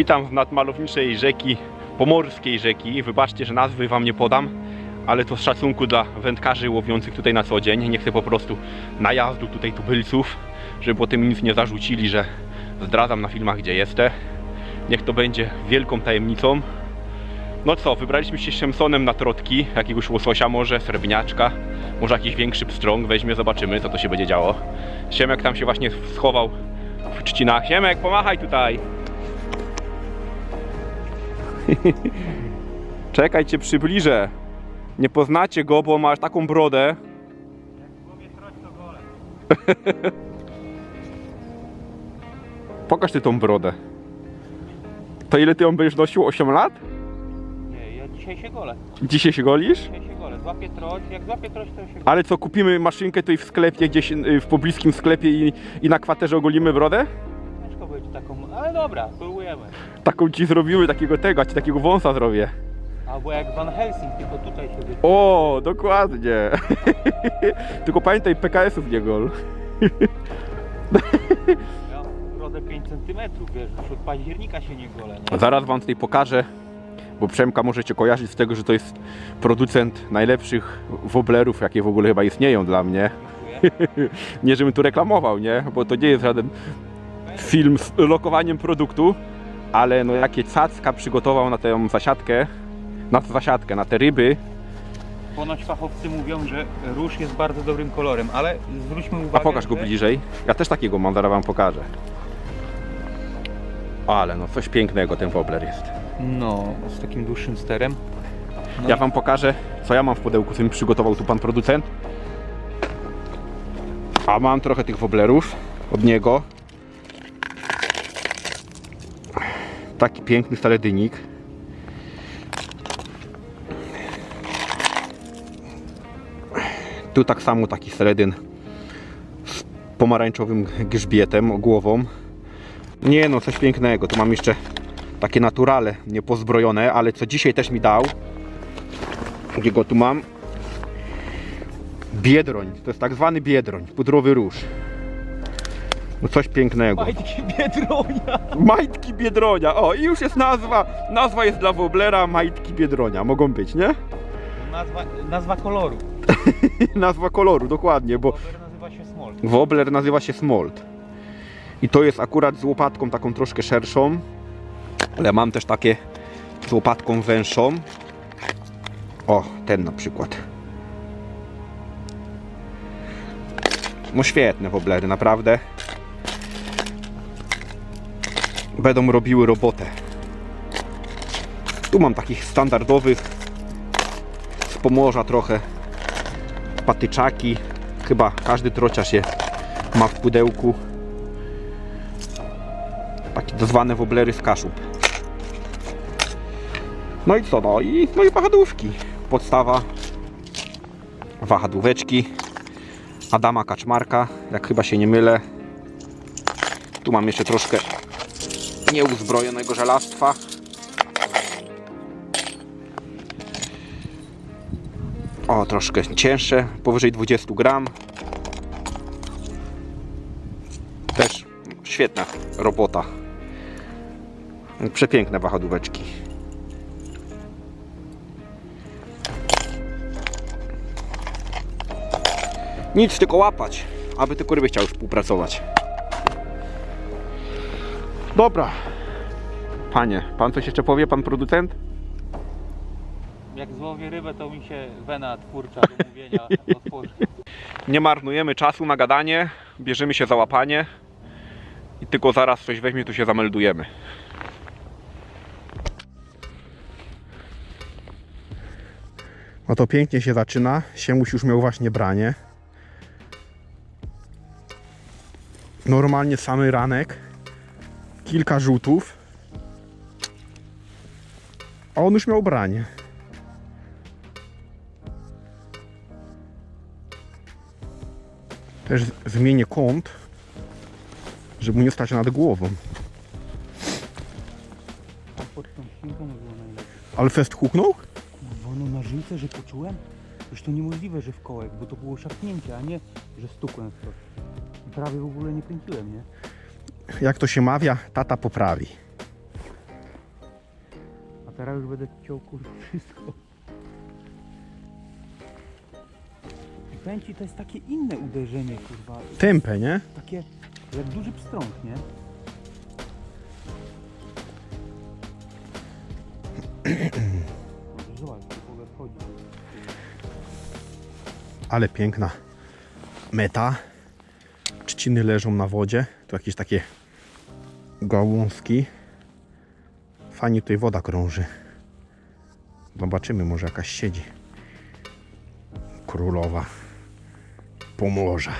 Witam z nadmalowniczej rzeki, pomorskiej rzeki. Wybaczcie, że nazwy wam nie podam, ale to z szacunku dla wędkarzy łowiących tutaj na co dzień. Nie chcę po prostu najazdu tutaj tubylców, żeby potem nic nie zarzucili, że zdradzam na filmach gdzie jestem. Niech to będzie wielką tajemnicą. No co, wybraliśmy się Szemsonem na trotki, jakiegoś łososia może, srebrniaczka, może jakiś większy pstrąg, weźmie, zobaczymy co to się będzie działo. Siemek tam się właśnie schował w trzcinach. Siemek, pomachaj tutaj! Czekaj, cię przybliżę. Nie poznacie go, bo masz taką brodę. Pokaż ty tą brodę. To ile ty ją będziesz nosił? 8 lat? Nie, ja dzisiaj się golę. Dzisiaj się golisz? Dzisiaj się golę. Złapię troć, jak złapię troć, to się golę. Ale co, kupimy maszynkę tutaj w sklepie, gdzieś y, w pobliskim sklepie i, i na kwaterze ogolimy brodę? Ale dobra, spróbujemy. Taką ci zrobimy, takiego tego, a ci takiego wąsa zrobię. Albo jak Van Helsing, tylko tutaj się wy... O, dokładnie. Tylko pamiętaj, PKS-ów nie gol. Ja rodę 5 cm, wiesz, już od października się nie golę, nie? Zaraz wam tutaj pokażę, bo Przemka możecie kojarzyć z tego, że to jest producent najlepszych woblerów, jakie w ogóle chyba istnieją dla mnie. Dziękuję. Nie, żebym tu reklamował, nie? Bo to nie jest żaden film z lokowaniem produktu, ale no jakie cacka przygotował na tę zasiadkę, na tę zasiadkę, na te ryby. Ponoć fachowcy mówią, że róż jest bardzo dobrym kolorem, ale zwróćmy uwagę, A pokaż go że... bliżej. Ja też takiego mam, zaraz wam pokażę. Ale no coś pięknego ten wobler jest. No, z takim dłuższym sterem. No. Ja wam pokażę, co ja mam w pudełku, co mi przygotował tu pan producent. A mam trochę tych woblerów od niego. Taki piękny staledynik. Tu tak samo taki seledyn z pomarańczowym grzbietem, głową. Nie no, coś pięknego. Tu mam jeszcze takie naturale, niepozbrojone, ale co dzisiaj też mi dał, gdzie go tu mam? Biedroń. To jest tak zwany biedroń, pudrowy róż. No coś pięknego. Majtki Biedronia! Majtki Biedronia. O, i już jest nazwa. Nazwa jest dla woblera Majtki Biedronia. Mogą być, nie? Nazwa, nazwa koloru. Nazwa koloru, dokładnie, bo Kolor nazywa się small. wobler nazywa się Smolt. I to jest akurat z łopatką taką troszkę szerszą. Ale mam też takie z łopatką węższą. O, ten na przykład. No świetne woblery, naprawdę. Będą robiły robotę. Tu mam takich standardowych z Pomorza trochę patyczaki. Chyba każdy trociarz je ma w pudełku. Takie tak zwane woblery z kaszub. No i co? No i, no i wahadłówki. Podstawa wahadłóweczki Adama Kaczmarka, jak chyba się nie mylę. Tu mam jeszcze troszkę nieuzbrojonego żelastwa. O, troszkę cięższe, powyżej 20 gram. Też świetna robota. Przepiękne wahadłóweczki. Nic, tylko łapać, aby tylko ryby chciały współpracować. Dobra. Panie, pan coś jeszcze powie, pan producent? Jak złowię rybę, to mi się wena twórcza do mówienia otworzy. Nie marnujemy czasu na gadanie, bierzemy się za łapanie i tylko zaraz coś weźmie, tu się zameldujemy. No to pięknie się zaczyna. Siemuś już miał właśnie branie. Normalnie samy ranek. Kilka rzutów. A on już miał branie. Też zmienię kąt, żeby mu nie stać nad głową. Ale fest huknął? Wono na żyłce, że poczułem? Już to niemożliwe, że w kołek, bo to było szarpnięcie, a nie, że stukłem w coś. Prawie w ogóle nie kręciłem, nie? Jak to się mawia, tata poprawi. Teraz już będę ciął kurde wszystko. I powiem ci, to jest takie inne uderzenie kurwa. Tępe, nie? Takie jak duży pstrąg, nie? Zobacz. Ale piękna meta. Trzciny leżą na wodzie. Tu jakieś takie gałązki. Fajnie tutaj woda krąży. Zobaczymy, może jakaś siedzi. Królowa Pomorza.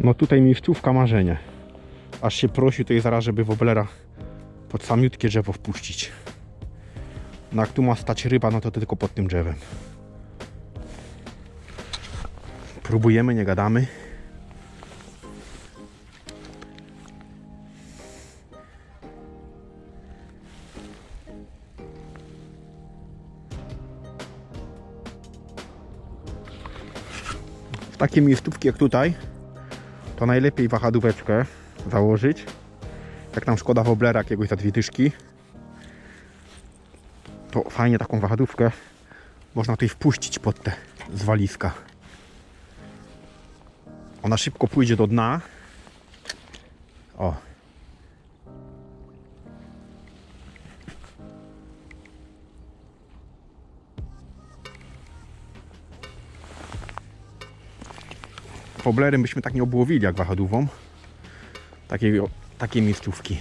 No tutaj miejscówka marzenie. Aż się prosi tutaj zaraz, żeby woblera pod samiutkie drzewo wpuścić. No jak tu ma stać ryba, no to tylko pod tym drzewem. Próbujemy, nie gadamy. W takie miejscówki jak tutaj to najlepiej wahadłóweczkę założyć. Jak nam szkoda woblera jakiegoś za dwie dyszki, to fajnie taką wahadłówkę można tutaj wpuścić pod te zwaliska. Ona szybko pójdzie do dna. O. Woblerem byśmy tak nie obłowili jak wahadłową. Takiej, takiej miejscówki.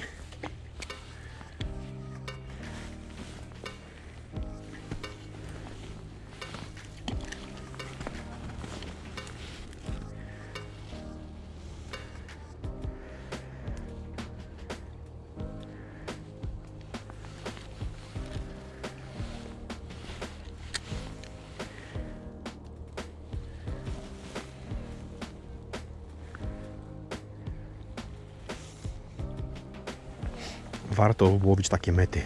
Warto obłowić takie mety.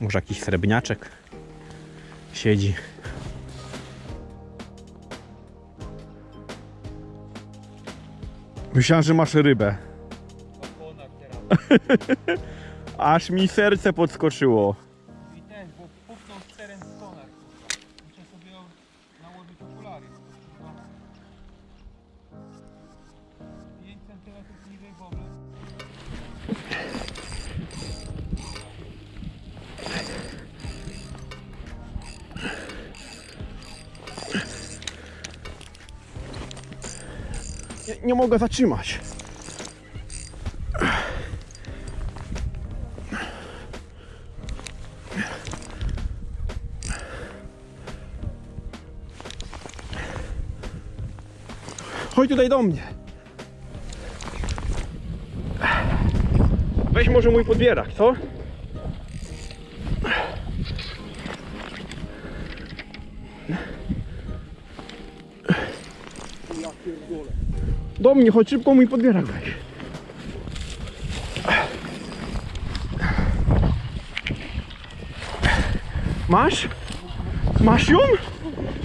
Może jakiś srebrniaczek siedzi. Myślałem, że masz rybę. Aż mi serce podskoczyło. Nie, nie mogę zatrzymać. Chodź tutaj do mnie. Weź może mój podbierak, co? Do mnie, chodź szybko mój podbierak. Masz? Masz ją?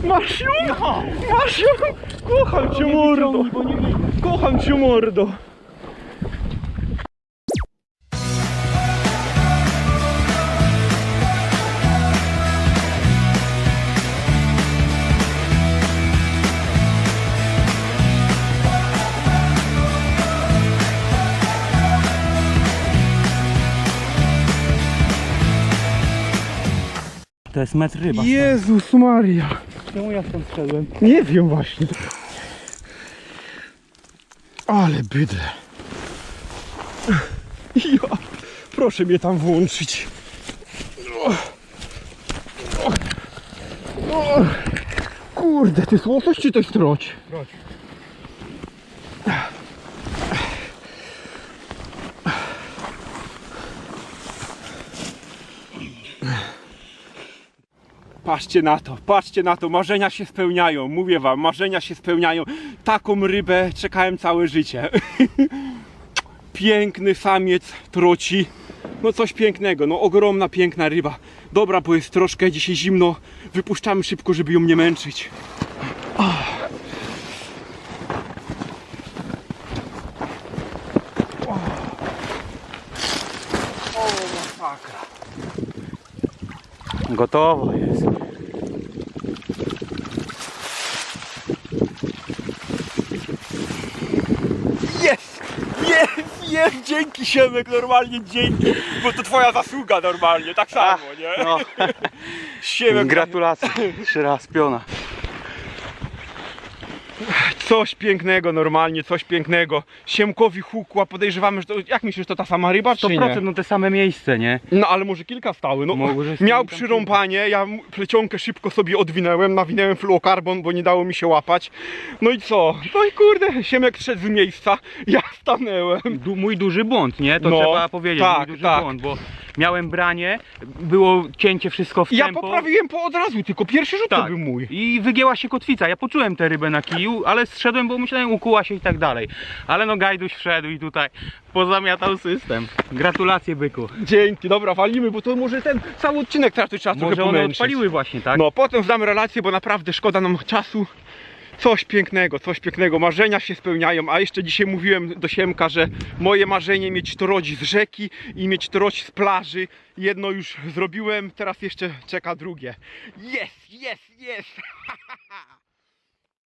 Masz ją? Masz ją? Kocham cię mordo. Kocham cię mordo. To jest metr ryba. Jezus Maria. Czemu ja stąd szedłem? Nie wiem właśnie. Ale bydle. Ja, proszę mnie tam włączyć. O. Kurde, ty jest łosoś czy to jest troć? Troć. Patrzcie na to, patrzcie na to, marzenia się spełniają, mówię wam, marzenia się spełniają. Taką rybę czekałem całe życie. Piękny samiec troci, no coś pięknego, no ogromna, piękna ryba. Dobra, bo jest troszkę dzisiaj zimno, wypuszczamy szybko, żeby ją nie męczyć. O, Gotowo jest. Jest! Jest! Jest! Dzięki Siemek, normalnie dzięki! Bo to twoja zasługa normalnie, tak samo, nie? No, Siemek, gratulacje. Trzy raz piona. Coś pięknego normalnie, coś pięknego. Siemkowi hukła, podejrzewamy, że to, jak myślisz, to ta sama ryba, czy nie? 100% no te same miejsce, nie? No ale może kilka stały, no miał przyrąbanie, ja plecionkę szybko sobie odwinęłem, nawinęłem fluokarbon, bo nie dało mi się łapać. No i co? No i kurde, Siemek szedł z miejsca, ja stanęłem. Du mój duży błąd, nie? To No, trzeba powiedzieć, tak, mój duży tak. błąd, bo miałem branie, było cięcie wszystko w Ja tempo. poprawiłem po od razu, tylko pierwszy rzut to Tak. był mój. I wygięła się kotwica. Ja poczułem tę rybę na kiju, ale zszedłem, bo myślałem, ukuła się i tak dalej. Ale no Gajduś wszedł i tutaj pozamiatał system. Gratulacje byku. Dzięki, dobra, walimy, bo to może ten cały odcinek teraz to trzeba Może trochę one pomęczyć. odpaliły właśnie, tak? No, potem zdamy relację, bo naprawdę szkoda nam czasu. Coś pięknego, coś pięknego. Marzenia się spełniają, a jeszcze dzisiaj mówiłem do Siemka, że moje marzenie mieć toroć z rzeki i mieć toroć z plaży. Jedno już zrobiłem, teraz jeszcze czeka drugie. Jest, jest, jest!